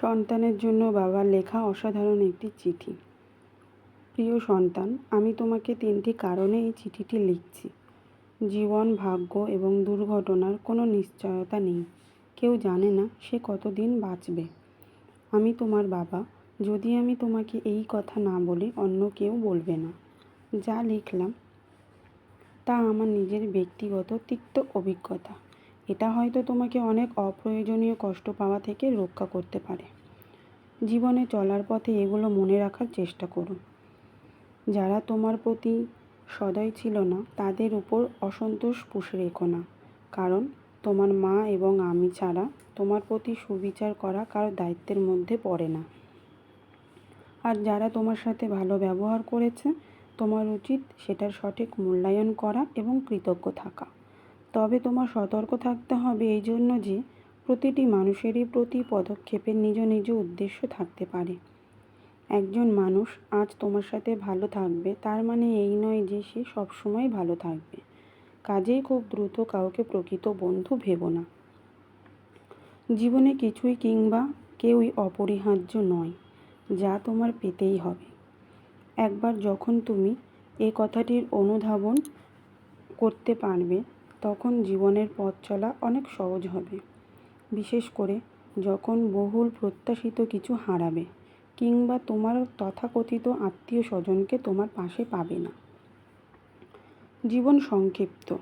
সন্তানের জন্য বাবার লেখা অসাধারণ একটি চিঠি। প্রিয় সন্তান, আমি তোমাকে তিনটি কারণে এই চিঠিটি লিখছি। জীবন, ভাগ্য এবং দুর্ঘটনার কোনো নিশ্চয়তা নেই। কেউ জানে না সে কতদিন বাঁচবে। আমি তোমার বাবা, যদি আমি তোমাকে এই কথা না বলি অন্য কেউ বলবে না। যা লিখলাম, তা আমার নিজের ব্যক্তিগত তিক্ত অভিজ্ঞতা। এটা হয়তো তোমাকে অনেক অপ্রয়োজনীয় কষ্ট পাওয়া থেকে রক্ষা করতে পারে। জীবনে চলার পথে এগুলো মনে রাখার চেষ্টা করো। যারা তোমার প্রতি সদয় ছিল না, তাদের উপর অসন্তোষ পুষে রেখো না। কারণ তোমার মা এবং আমি ছাড়া তোমার প্রতি সুবিচার করা কারও দায়িত্বের মধ্যে পড়ে না। আর যারা তোমার সাথে ভালো ব্যবহার করেছে, তোমার উচিত সেটার সঠিক মূল্যায়ন করা এবং কৃতজ্ঞ থাকা। তবে তোমার সতর্ক থাকতে হবে এই জন্য যে প্রতিটি মানুষেরই প্রতি পদক্ষেপের নিজ নিজ উদ্দেশ্য থাকতে পারে। একজন মানুষ আজ তোমার সাথে ভালো থাকবে, তার মানে এই নয় যে সে সবসময় ভালো থাকবে। কাজেই খুব দ্রুত কাউকে প্রকৃত বন্ধু ভেবো না। জীবনে কিছুই কিংবা কেউই অপরিহার্য নয়, যা তোমার পেতেই হবে। একবার যখন তুমি এ কথাটির অনুধাবন করতে পারবে তখন জীবনের পথ চলা অনেক সহজ হবে। বিশেষ করে যখন বহুল প্রত্যাশিত কিছু হারাবে কিংবা তোমার তথাকথিত আত্মীয় স্বজনকে তোমার পাশে পাবে না। জীবন সংক্ষিপ্ত।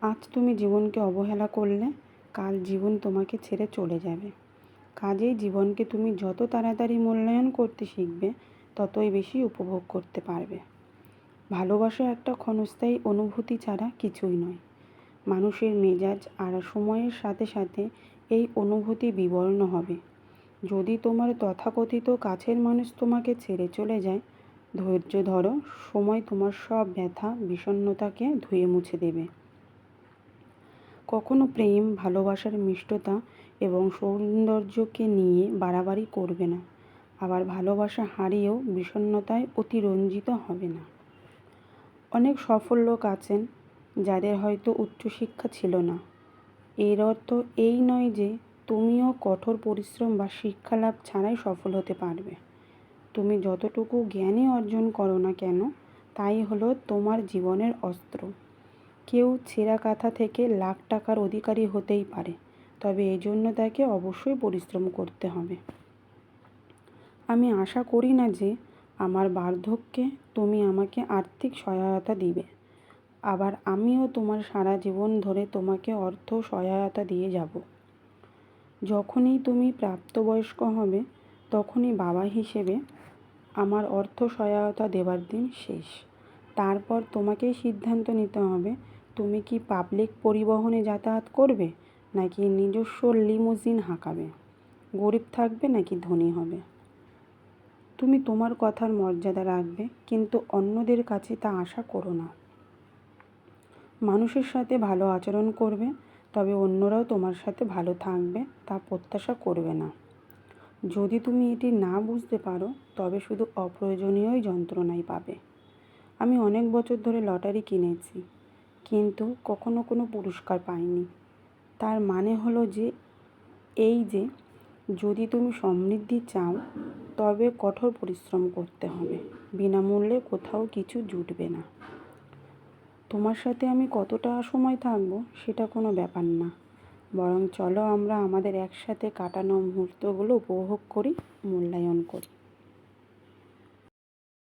আজ তুমি জীবনকে অবহেলা করলে, কাল জীবন তোমাকে ছেড়ে চলে যাবে। কাজেই জীবনকে তুমি যত তাড়াতাড়ি মূল্যায়ন করতে শিখবে, ততই বেশি উপভোগ করতে পারবে। ভালোবাসা একটা ক্ষণস্থায়ী অনুভূতি ছাড়া কিছুই নয়। মানুষের মেজাজ আর সময়ের সাথে সাথে এই অনুভূতি বিবর্ণ হবে। যদি তোমার তথাকথিত কাছের মানুষ তোমাকে ছেড়ে চলে যায়, ধৈর্য ধরো, সময় তোমার সব ব্যথা, বিষণ্ণতাকে ধুয়ে মুছে দেবে। কখনো প্রেম, ভালোবাসার মিষ্টতা এবং সৌন্দর্যকে নিয়ে বাড়াবাড়ি করবে না। আবার ভালোবাসা হারিয়েও বিষণ্ণতায় অতিরঞ্জিত হবে না। অনেক সফল লোক আছেন যাদের হয়তো উচ্চশিক্ষা ছিল না। এর অর্থ এই নয় যে তুমিও কঠোর পরিশ্রম বা শিক্ষালাভ ছাড়াই সফল হতে পারবে। তুমি যতটুকু জ্ঞানই অর্জন করো না কেন, তাই হলো তোমার জীবনের অস্ত্র। কেউ ছেঁড়া কাঁথা থেকে লাখ টাকার অধিকারী হতেই পারে, তবে এই জন্য তাকে অবশ্যই পরিশ্রম করতে হবে। আমি আশা করি না যে আমার বার্ধক্যে তুমি আমাকে আর্থিক সহায়তা দিবে। আবার আমিও তোমার সারা জীবন ধরে তোমাকে অর্থ সহায়তা দিয়ে যাব। যখনই তুমি প্রাপ্তবয়স্ক হবে, তখনই বাবা হিসেবে আমার অর্থ সহায়তা দেবার দিন শেষ। তারপর তোমাকেই সিদ্ধান্ত নিতে হবে, তুমি কি পাবলিক পরিবহনে যাতায়াত করবে, নাকি নিজস্ব লিমোজিন হাঁকাবে? গরিব থাকবে নাকি ধনী হবে? তুমি তোমার কথার মর্যাদা রাখবে, কিন্তু অন্যদের কাছে তা আশা করো না। মানুষের সাথে ভালো আচরণ করবে, তবে অন্যরাও তোমার সাথে ভালো থাকবে, তা প্রত্যাশা করবে না। যদি তুমি এটি না বুঝতে পারো, তবে শুধু অপ্রয়োজনীয়ই যন্ত্রণাই পাবে। আমি অনেক বছর ধরে লটারি কিনেছি, কিন্তু কখনো কোনো পুরস্কার পাইনি। তার মানে হলো যে, এই যে, যদি তুমি সমৃদ্ধি চাও, তবে কঠোর পরিশ্রম করতে হবে। বিনামূল্যে কোথাও কিছু জুটবে না। তোমার সাথে আমি কতটা সময় থাকব সেটা কোনো ব্যাপার না। বরং চলো আমরা আমাদের একসাথে কাটানো মুহূর্তগুলো উপভোগ করি, মূল্যায়ন করি।